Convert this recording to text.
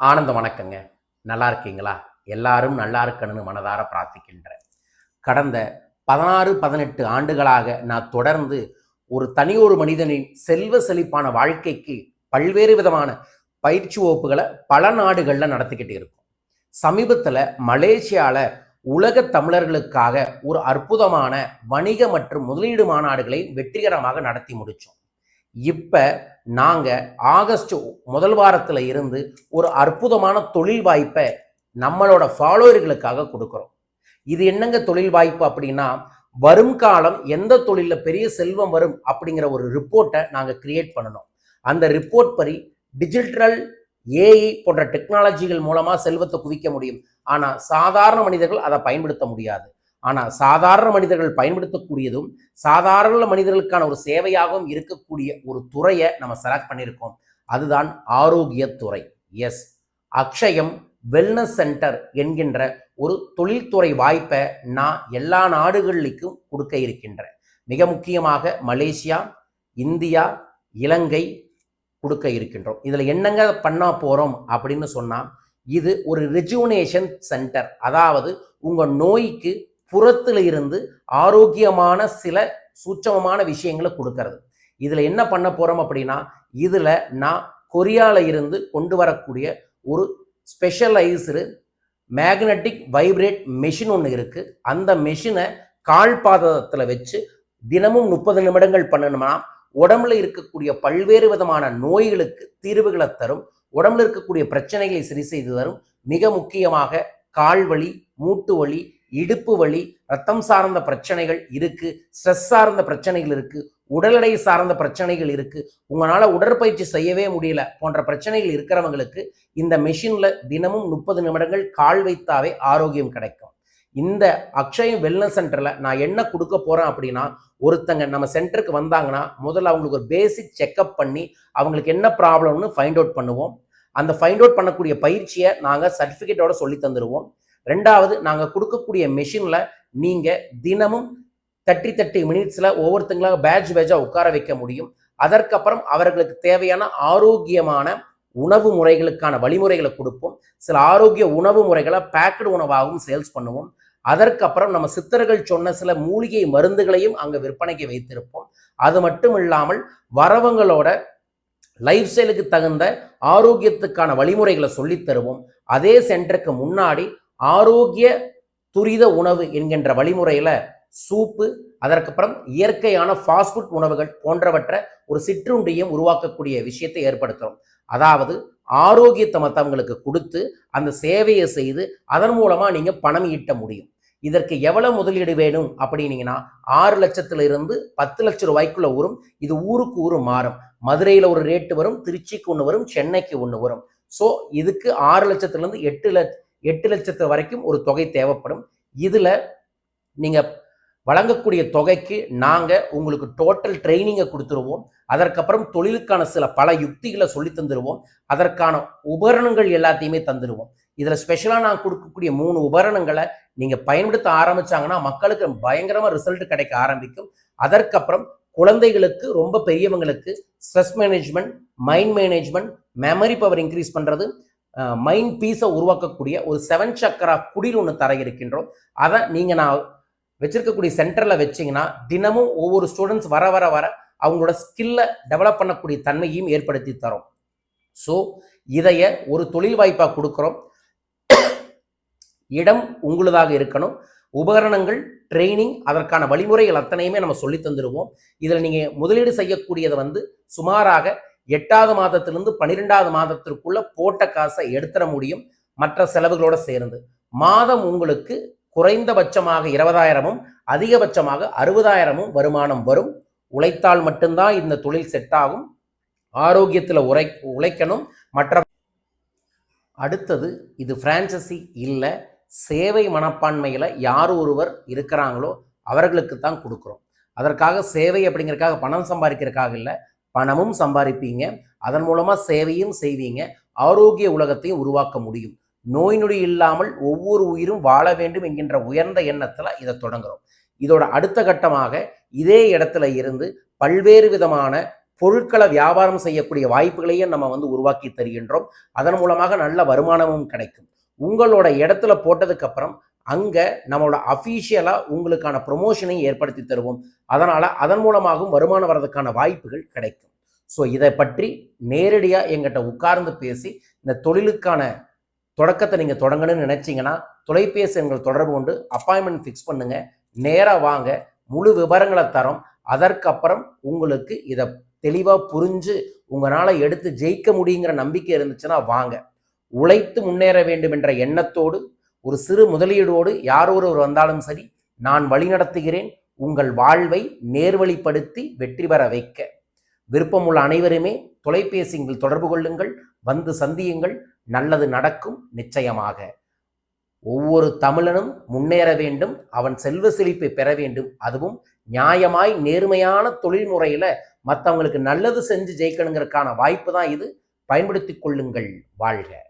ஆனந்த வணக்கங்க. நல்லா இருக்கீங்களா? எல்லாரும் நல்லா இருக்கணும்னு மனதார பிரார்த்திக்கின்றேன். கடந்த பதினாறு பதினெட்டு ஆண்டுகளாக நான் தொடர்ந்து ஒரு தனி ஒரு மனிதனின் செல்வ செழிப்பான வாழ்க்கைக்கு பல்வேறு விதமான பயிற்சி வகுப்புகளை பல நாடுகளில் நடத்திக்கிட்டு இருக்கோம். சமீபத்தில் மலேசியாவில் உலக தமிழர்களுக்காக ஒரு அற்புதமான வணிக மற்றும் முதலீடு மாநாடுகளை வெற்றிகரமாக நடத்தி முடித்தோம் இப்போ நாங்கள் ஆகஸ்ட் முதல் வாரத்தில் இருந்து ஒரு அற்புதமான தொழில் வாய்ப்பை நம்மளோட ஃபாலோவர்களுக்காக கொடுக்குறோம். இது என்னங்க தொழில் வாய்ப்பு அப்படின்னா வரும் காலம் எந்த தொழிலில் பெரிய செல்வம் வரும் அப்படிங்கிற ஒரு ரிப்போர்ட்டை நாங்கள் கிரியேட் பண்ணணும். அந்த ரிப்போர்ட் படி டிஜிட்டல் ஏஐ போன்ற டெக்னாலஜிகள் மூலமாக செல்வத்தை குவிக்க முடியும். ஆனால் சாதாரண மனிதர்கள் அதை பயன்படுத்த முடியாது. ஆனால் சாதாரண மனிதர்கள் பயன்படுத்தக்கூடியதும் சாதாரண மனிதர்களுக்கான ஒரு சேவையாகவும் இருக்கக்கூடிய ஒரு துறையை நம்ம செலக்ட் பண்ணியிருக்கோம். அதுதான் ஆரோக்கியத்துறை எஸ் அக்ஷயம் வெல்னஸ் சென்டர் என்கின்ற ஒரு தொழில்துறை வாய்ப்பை நான் எல்லா நாடுகளுக்கும் கொடுக்க இருக்கின்றேன் மிக முக்கியமாக மலேசியா இந்தியா இலங்கை கொடுக்க இருக்கின்றோம். இதில் என்னங்க பண்ண போகிறோம் அப்படின்னு சொன்னால் இது ஒரு ரெஜுனேஷன் சென்டர் அதாவது உங்கள் நோய்க்கு புறத்தில் இருந்து ஆரோக்கியமான சில சூட்சமமான விஷயங்களை கொடுக்கறது. இதில் என்ன பண்ண போகிறோம் அப்படின்னா இதில் நான் கொரியாவில் இருந்து கொண்டு வரக்கூடிய ஒரு ஸ்பெஷலைஸ்டு மேக்னட்டிக் வைப்ரேட் மெஷின் ஒன்று இருக்குது அந்த மெஷினை கால் பாதத்தில் வச்சு தினமும் முப்பது நிமிடங்கள் பண்ணணும்னா உடம்புல இருக்கக்கூடிய பல்வேறு விதமான நோய்களுக்கு தீர்வுகளை தரும் உடம்புல இருக்கக்கூடிய பிரச்சனைகளை சரி செய்து தரும் மிக முக்கியமாக கால் வலி மூட்டு வலி இடுப்பு வலி ரத்தம் சார்ந்த பிரச்சனைகள் இருக்கு ஸ்ட்ரெஸ் சார்ந்த பிரச்சனைகள் இருக்கு உடல் எடை சார்ந்த பிரச்சனைகள் இருக்கு. உங்களால உடற்பயிற்சி செய்யவே முடியல போன்ற பிரச்சனைகள் இருக்கிறவங்களுக்கு இந்த மெஷின்ல தினமும் முப்பது நிமிடங்கள் கால் வைத்தாவே ஆரோக்கியம் கிடைக்கும். இந்த அக்ஷயம் வெல்னஸ் சென்டரில் நான் என்ன கொடுக்க போகிறேன் அப்படின்னா ஒருத்தங்க நம்ம சென்டருக்கு வந்தாங்கன்னா முதல்ல அவங்களுக்கு ஒரு பேசிக் செக்அப் பண்ணி அவங்களுக்கு என்ன ப்ராப்ளம்னு ஃபைண்ட் அவுட் பண்ணுவோம். அந்த ஃபைண்ட் அவுட் பண்ணக்கூடிய பயிற்சியை நாங்கள் சர்டிஃபிகேட்டோட சொல்லி தந்துடுவோம் ரெண்டாவது நாங்கள் கொடுக்கக்கூடிய மெஷினில் நீங்கள் தினமும் தேர்ட்டி தேர்ட்டி மினிட்ஸில் ஒவ்வொருத்தங்களாக பேட்ச் பேட்சாக உட்கார வைக்க முடியும். அதற்கப்புறம் அவர்களுக்கு தேவையான ஆரோக்கியமான உணவு முறைகளுக்கான வழிமுறைகளை கொடுப்போம். சில ஆரோக்கிய உணவு முறைகளை பேக்கடு உணவாகவும் சேல்ஸ் பண்ணுவோம். அதற்கப்புறம் நம்ம சித்தர்கள் சொன்ன சில மூலிகை மருந்துகளையும் அங்கே விற்பனைக்கு வைத்திருப்போம். அது மட்டும் இல்லாமல் வரவங்களோட லைஃப் ஸ்டைலுக்கு தகுந்த ஆரோக்கியத்துக்கான வழிமுறைகளை சொல்லித் தருவோம். அதே சென்டருக்கு முன்னாடி ஆரோக்கிய துரித உணவு என்கின்ற வழிமுறையில் சூப்பு அதற்கப்புறம் இயற்கையான ஃபாஸ்ட் ஃபுட் உணவுகள் போன்றவற்றை ஒரு சிற்றுண்டியும் உருவாக்கக்கூடிய விஷயத்தை ஏற்படுத்துகிறோம் அதாவது ஆரோக்கியத்தை மற்றவங்களுக்கு கொடுத்து அந்த சேவையை செய்து அதன் மூலமாக நீங்கள் பணம் ஈட்ட முடியும். இதற்கு எவ்வளவு முதலீடு வேணும் அப்படின்னீங்கன்னா ஆறு லட்சத்துல இருந்து பத்து லட்சம் ரூபாய்க்குள்ள வரும் இது ஊருக்கு ஊரும் மாறும். மதுரையில் ஒரு ரேட்டு வரும் திருச்சிக்கு ஒன்று வரும் சென்னைக்கு ஒன்று வரும். ஸோ இதுக்கு ஆறு லட்சத்துலேருந்து எட்டு லட்ச எட்டு லட்சத்து வரைக்கும் ஒரு தொகை தேவைப்படும். இதில் நீங்கள் வழங்கக்கூடிய தொகைக்கு நாங்கள் உங்களுக்கு டோட்டல் ட்ரைனிங்கை கொடுத்துருவோம். அதற்கப்புறம் தொழிலுக்கான சில பல யுக்திகளை சொல்லி தந்துடுவோம் அதற்கான உபகரணங்கள் எல்லாத்தையுமே தந்துடுவோம் இதில் ஸ்பெஷலாக நான் கொடுக்கக்கூடிய மூணு உபகரணங்களை நீங்கள் பயன்படுத்த ஆரம்பிச்சாங்கன்னா மக்களுக்கு பயங்கரமாக ரிசல்ட் கிடைக்க ஆரம்பிக்கும். அதற்கப்புறம் குழந்தைகளுக்கு ரொம்ப பெரியவங்களுக்கு stress management mind management memory power increase பண்ணுறது மைண்ட் பீஸை உருவாக்கக்கூடிய ஒரு செவன் சக்கரா குடில் ஒன்று தர இருக்கின்றோம். அதை நீங்கள் நான் வச்சிருக்கக்கூடிய சென்டரில் வச்சிங்கன்னா தினமும் ஒவ்வொரு ஸ்டூடெண்ட்ஸ் வர வர வர அவங்களோட ஸ்கில்லை டெவலப் பண்ணக்கூடிய தன்மையும் ஏற்படுத்தி தரும். ஸோ இதைய ஒரு தொழில் வாய்ப்பாக கொடுக்குறோம். இடம் உங்களுதாக இருக்கணும். உபகரணங்கள் ட்ரைனிங் அதற்கான வழிமுறைகள் அத்தனையுமே நம்ம சொல்லி தந்துடுவோம் இதில் நீங்கள் முதலீடு செய்யக்கூடியதை வந்து சுமாராக எட்டாவது மாதத்திலிருந்து பன்னிரெண்டாவது மாதத்திற்குள்ள போட்ட காசை எடுத்துட முடியும். மற்ற செலவுகளோட சேர்ந்து. மாதம் உங்களுக்கு குறைந்தபட்சமாக இருபதாயிரமும் அதிகபட்சமாக அறுபதாயிரமும் வருமானம் வரும். உழைத்தால் மட்டும்தான் இந்த தொழில் செட் ஆகும். ஆரோக்கியத்தில் உரை உழைக்கணும். மற்ற அடுத்தது இது பிரான்சசி இல்லை. சேவை மனப்பான்மையில் யார் ஒருவர் இருக்கிறாங்களோ அவர்களுக்கு தான் கொடுக்குறோம். அதற்காக சேவை அப்படிங்கிறதுக்காக பணம் சம்பாதிக்கிறதுக்காக இல்லை. பணமும் சம்பாதிப்பீங்க. அதன் மூலமாக சேவையும் செய்வீங்க. ஆரோக்கிய உலகத்தையும் உருவாக்க முடியும். நோய் நொடி இல்லாமல் ஒவ்வொரு உயிரும் வாழ வேண்டும் என்கின்ற உயர்ந்த எண்ணத்தில் இதை தொடங்குறோம். இதோட அடுத்த கட்டமாக இதே இடத்துல இருந்து பல்வேறு விதமான பொருட்களை வியாபாரம் செய்யக்கூடிய வாய்ப்புகளையும் நம்ம வந்து உருவாக்கி தருகின்றோம். அதன் மூலமாக நல்ல வருமானமும் கிடைக்கும். உங்களோட இடத்துல போட்டதுக்கு அப்புறம் அங்கே நம்மளோட அஃபீஷியலாக உங்களுக்கான ப்ரொமோஷனையும் ஏற்படுத்தி தருவோம். அதனால் அதன் மூலமாகவும் வருமானம் வர்றதுக்கான வாய்ப்புகள் கிடைக்கும். ஸோ இதை பற்றி நேரடியாக எங்கிட்ட உட்கார்ந்து பேசி இந்த தொழிலுக்கான தொடக்கத்தை நீங்கள் தொடங்கணும்னு நினச்சிங்கன்னா தொலைபேசி எங்கள் தொடர்பு கொண்டு அப்பாயின்மெண்ட் ஃபிக்ஸ் பண்ணுங்கள் நேராக வாங்க. முழு விவரங்களை தரோம். அதற்கப்புறம் உங்களுக்கு இதை தெளிவாக புரிஞ்சு உங்களால் எடுத்து ஜெயிக்க முடியுங்கிற நம்பிக்கை இருந்துச்சுன்னா வாங்க. உழைத்து முன்னேற வேண்டும் என்ற எண்ணத்தோடு ஒரு சிறு முதலீடோடு யார் ஒருவர் வந்தாலும் சரி நான் வழிநடத்துகிறேன் உங்கள் வாழ்வை நேர்வழிப்படுத்தி வெற்றி பெற வைக்க. விருப்பமுள்ள அனைவருமே தொலைபேசியில் தொடர்பு கொள்ளுங்கள். வந்து சந்தியுங்கள். நல்லது நடக்கும் நிச்சயமாக. ஒவ்வொரு தமிழனும் முன்னேற வேண்டும். அவன் செல்வ செழிப்பை பெற வேண்டும். அதுவும் நியாயமாய் நேர்மையான தொழில்முறையில் மற்றவங்களுக்கு நல்லது செஞ்சு ஜெயிக்கணுங்கிறதுக்கான வாய்ப்பு தான் இது. பயன்படுத்தி கொள்ளுங்கள். வாழ்க.